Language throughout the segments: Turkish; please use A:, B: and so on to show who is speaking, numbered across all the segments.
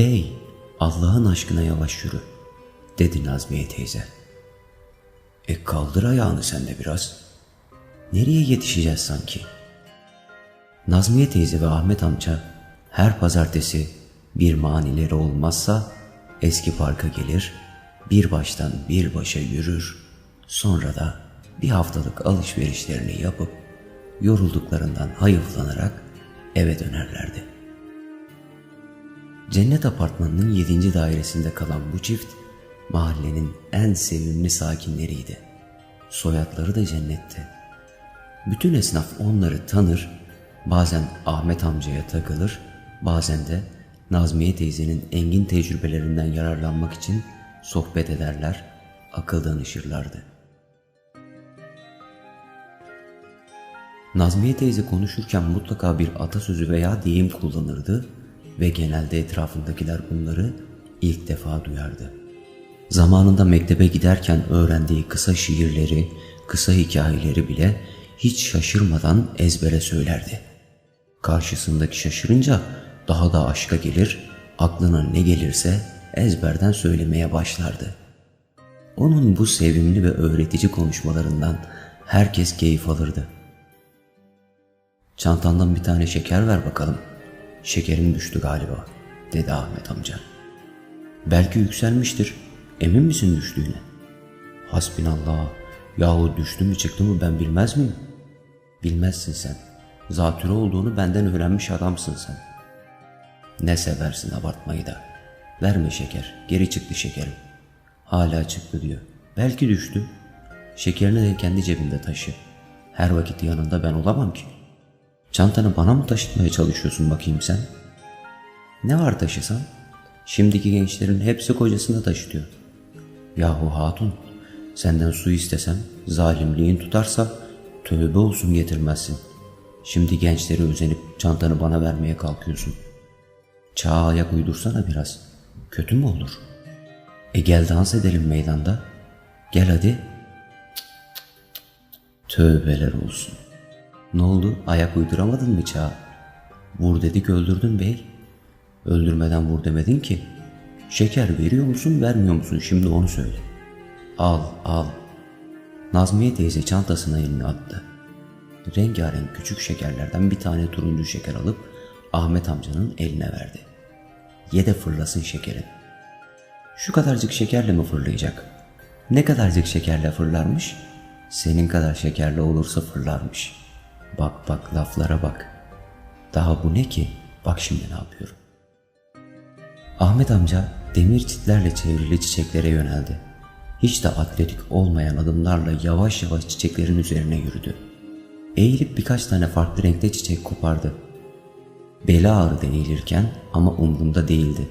A: Bey, Allah'ın aşkına yavaş yürü, dedi Nazmiye teyze. E kaldır ayağını sen de biraz. Nereye yetişeceğiz sanki? Nazmiye teyze ve Ahmet amca her pazartesi bir manileri olmazsa eski parka gelir, bir baştan bir başa yürür, sonra da bir haftalık alışverişlerini yapıp yorulduklarından hayıflanarak eve dönerlerdi. Cennet Apartmanı'nın 7. dairesinde kalan bu çift mahallenin en sevimli sakinleriydi. Soyadları da cennetti. Bütün esnaf onları tanır, bazen Ahmet amcaya takılır, bazen de Nazmiye teyzenin engin tecrübelerinden yararlanmak için sohbet ederler, akıl danışırlardı. Nazmiye teyze konuşurken mutlaka bir atasözü veya deyim kullanırdı ve genelde etrafındakiler bunları ilk defa duyardı. Zamanında mektebe giderken öğrendiği kısa şiirleri, kısa hikayeleri bile hiç şaşırmadan ezbere söylerdi. Karşısındaki şaşırınca daha da aşka gelir, aklına ne gelirse ezberden söylemeye başlardı. Onun bu sevimli ve öğretici konuşmalarından herkes keyif alırdı. Çantandan bir tane şeker ver bakalım. Şekerim düştü galiba, dedi Ahmet amca. Belki yükselmiştir. Emin misin düştüğüne? Hasbinallah. Yahu düştü mü çıktı mı ben bilmez miyim? Bilmezsin sen. Zatürre olduğunu benden öğrenmiş adamsın sen. Ne seversin abartmayı da. Verme şeker. Geri çıktı şekerim. Hala çıktı diyor. Belki düştü. Şekerini de kendi cebinde taşı. Her vakit yanında ben olamam ki. Çantanı bana mı taşıtmaya çalışıyorsun bakayım sen? Ne var taşısan? Şimdiki gençlerin hepsi kocasını taşıtıyor. Yahu hatun, senden su istesem zalimliğin tutarsa tövbe olsun getirmezsin. Şimdi gençleri özenip çantanı bana vermeye kalkıyorsun. Çağa ayak uydursana biraz. Kötü mü olur? E gel dans edelim meydanda. Gel hadi. Tövbeler olsun. Ne oldu? Ayak uyduramadın mı çağa? Vur dedik öldürdün bey. Öldürmeden vur demedin ki. Şeker veriyor musun vermiyor musun şimdi onu söyle. Al al. Nazmiye teyze çantasına elini attı. Rengarenk küçük şekerlerden bir tane turuncu şeker alıp Ahmet amcanın eline verdi. Ye de fırlasın şekerin. Şu kadarcık şekerle mi fırlayacak? Ne kadarcık şekerle fırlarmış? Senin kadar şekerle olursa fırlarmış. Bak bak laflara bak. Daha bu ne ki? Bak şimdi ne yapıyorum. Ahmet amca demir çitlerle çevrili çiçeklere yöneldi. Hiç de atletik olmayan adımlarla yavaş yavaş çiçeklerin üzerine yürüdü. Eğilip birkaç tane farklı renkte çiçek kopardı. Beli ağrıdı eğilirken ama umrunda değildi.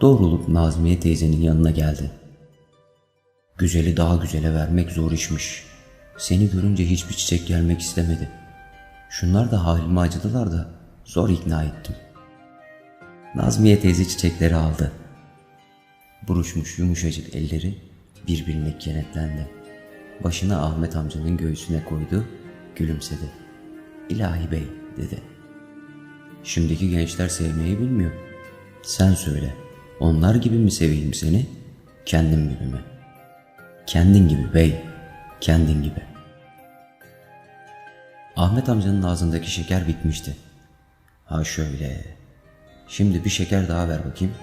A: Doğrulup Nazmiye teyzenin yanına geldi. Güzeli daha güzele vermek zor işmiş. Seni görünce hiçbir çiçek gelmek istemedi. Şunlar da halime acıdılar da zor ikna ettim. Nazmiye teyze çiçekleri aldı. Buruşmuş yumuşacık elleri birbirine kenetlendi. Başını Ahmet amcanın göğsüne koydu, gülümsedi. İlahi bey dedi. Şimdiki gençler sevmeyi bilmiyor. Sen söyle, onlar gibi mi seveyim seni, kendim gibi mi? Kendin gibi bey, kendin gibi. Ahmet amcanın ağzındaki şeker bitmişti. Ha şöyle. Şimdi bir şeker daha ver bakayım.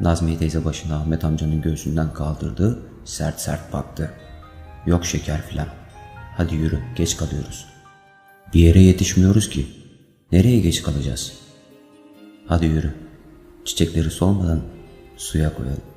A: Nazmiye teyze başını Ahmet amcanın göğsünden kaldırdı, sert sert baktı. Yok şeker filan. Hadi yürü, geç kalıyoruz. Bir yere yetişmiyoruz ki. Nereye geç kalacağız? Hadi yürü. Çiçekleri solmadan suya koyalım.